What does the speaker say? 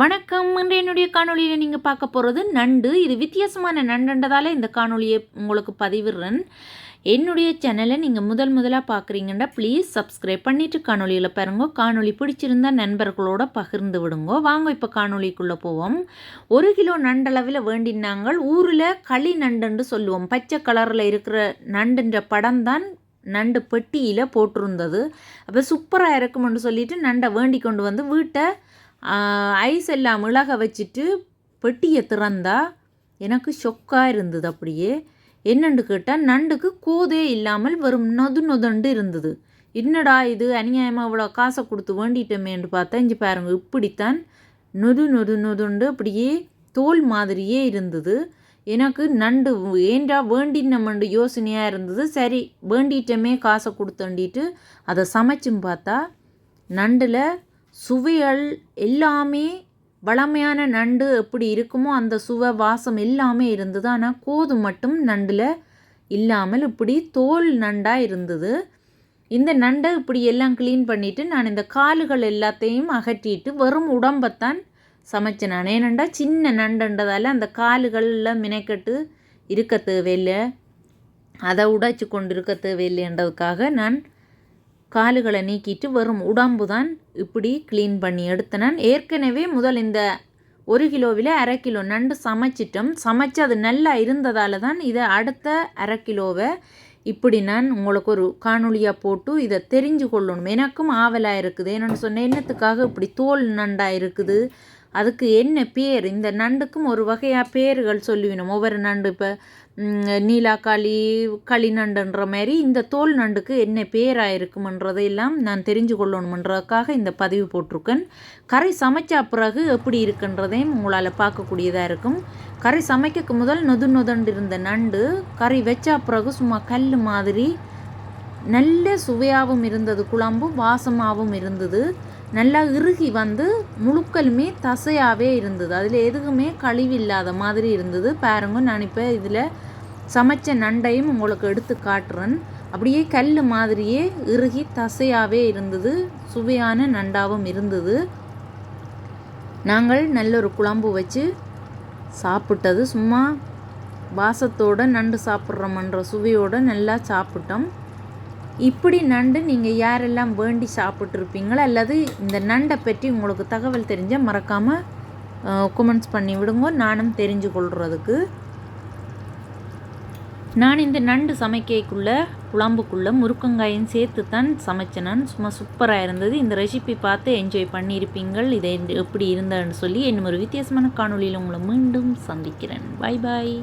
வணக்கம் இன்று என்னுடைய காணொலியில் நீங்கள் பார்க்க போகிறது நண்டு. இது வித்தியாசமான நண்டுன்றதால இந்த காணொலியை உங்களுக்கு பதிவிடுறேன். என்னுடைய சேனலை நீங்கள் முதல் முதலாக பார்க்குறீங்கன்னா ப்ளீஸ் சப்ஸ்கிரைப் பண்ணிவிட்டு காணொலியில் பாருங்க. காணொலி பிடிச்சிருந்தா நண்பர்களோட பகிர்ந்து விடுங்க. வாங்க இப்போ காணொலிக்குள்ளே போவோம். ஒரு கிலோ நண்டளவில் வேண்டினாங்கள். ஊரில் களி நண்டுன்னு சொல்லுவோம். பச்சை கலரில் இருக்கிற நண்டுன்ற படம் தான் நண்டு பெட்டியில் போட்டிருந்தது. அப்போ சூப்பராக இருக்கும்னு சொல்லிட்டு நண்டை வேண்டி கொண்டு வந்து வீட்டை ஐஸ் எல்லாம் மிளக வச்சுட்டு பெட்டியை திறந்தா எனக்கு ஷொக்காக இருந்தது அப்படியே. என்னென்று கேட்டால் நண்டுக்கு கோதே இல்லாமல் வெறும் நொது நொதண்டு இருந்தது. என்னடா இது அநியாயமாக இவ்வளோ காசை கொடுத்து வேண்டிட்டோமேன்னு பார்த்தா இங்கே பாருங்க இப்படித்தான் நொது நொது நொதுண்டு அப்படியே தோல் மாதிரியே இருந்தது. எனக்கு நண்டு ஏண்டா வேண்டினமண்டு யோசனையாக இருந்தது. சரி வேண்டிட்டமே காசை கொடுத்தண்டிட்டு அதை சமைச்சும் பார்த்தா நண்டில் சுவைகள் எல்லாமே வளமையான நண்டு எப்படி இருக்குமோ அந்த சுவை வாசம் எல்லாமே இருந்தது. ஆனால் கோது மட்டும் நண்டில் இல்லாமல் இப்படி தோல் நண்டாக இருந்தது. இந்த நண்டை இப்படி எல்லாம் க்ளீன் பண்ணிவிட்டு நான் இந்த காலுகள் எல்லாத்தையும் அகற்றிட்டு வெறும் உடம்பைத்தான் சமைச்சேன். நான் ஏனண்டா சின்ன நண்டுன்றதால அந்த காலுகளில் மினைக்கட்டு இருக்க தேவையில்லை. அதை உடைச்சி கொண்டு இருக்க தேவையில்லைன்றதுக்காக நான் காலுகளை நீக்கிட்டு வரும் உடம்பு தான் இப்படி க்ளீன் பண்ணி எடுத்தனன். ஏற்கனவே முதல் இந்த ஒரு கிலோவில் அரை கிலோ நண்டு சமைச்சிட்டோம். சமைச்சு அது நல்லா இருந்ததால் தான் இதை அடுத்த அரை கிலோவை இப்படி நான் உங்களுக்கு ஒரு காணொலியாக போட்டு இதை தெரிஞ்சு கொள்ளணும் எனக்கும் ஆவலாக இருக்குது. என்னென்னு சொன்னேன் என்னத்துக்காக இப்படி தோல் நண்டாக இருக்குது? அதுக்கு என்ன பேர்? இந்த நண்டுக்கும் ஒரு வகையாக பேர்கள் சொல்லுவினோம் ஒவ்வொரு நண்டு இப்போ நீலாக்காளி களி நண்டுன்ற மாதிரி இந்த தோல் நண்டுக்கு என்ன பேராக இருக்குமன்றதையெல்லாம் நான் தெரிஞ்சு கொள்ளணுமன்றதுக்காக இந்த பதிவு போட்டிருக்கேன். கரை சமைச்ச பிறகு எப்படி இருக்குன்றதையும் உங்களால் பார்க்கக்கூடியதாக இருக்கும். கறி சமைக்க முதல் நொது நொதண்டு இருந்த நண்டு கறி வச்சா பிறகு சும்மா கல் மாதிரி நல்ல சுவையாகவும் இருந்தது குழம்பும் வாசமாகவும் இருந்தது. நல்லா இறுகி வந்து முழுக்கலுமே தசையாகவே இருந்தது. அதில் எதுவுமே கழிவில்லாத மாதிரி இருந்தது. பாருங்க நான் இப்போ இதில் சமைச்ச நண்டையும் உங்களுக்கு எடுத்து காட்டுறேன். அப்படியே கல் மாதிரியே இறுகி தசையாகவே இருந்தது. சுவையான நண்டாவும் இருந்தது. நாங்கள் நல்ல ஒரு குழம்பு வச்சு சாப்பிட்டது. சும்மா வாசத்தோடு நண்டு சாப்பிட்றோமன்ற சுவையோடு நல்லா சாப்பிட்டோம். இப்படி நண்டு நீங்கள் யாரெல்லாம் வேண்டி சாப்பிட்ருப்பீங்களோ அல்லது இந்த நண்டை பற்றி உங்களுக்கு தகவல் தெரிஞ்சால் மறக்காமல் கமெண்ட்ஸ் பண்ணி விடுங்க. நானும் தெரிஞ்சு கொள்கிறதுக்கு நான் இந்த நண்டு சமைக்கைக்குள்ளே குழம்புக்குள்ளே முருக்கங்காயும் சேர்த்து தான் சமைச்சேன். சும்மா சூப்பராக இருந்தது. இந்த ரெசிபி பார்த்து என்ஜாய் பண்ணியிருப்பீங்கள். இதை எப்படி இருந்தேன்னு சொல்லி என்னும் ஒரு வித்தியாசமான காணொலியில் உங்களை மீண்டும் சந்திக்கிறேன். பாய் பாய்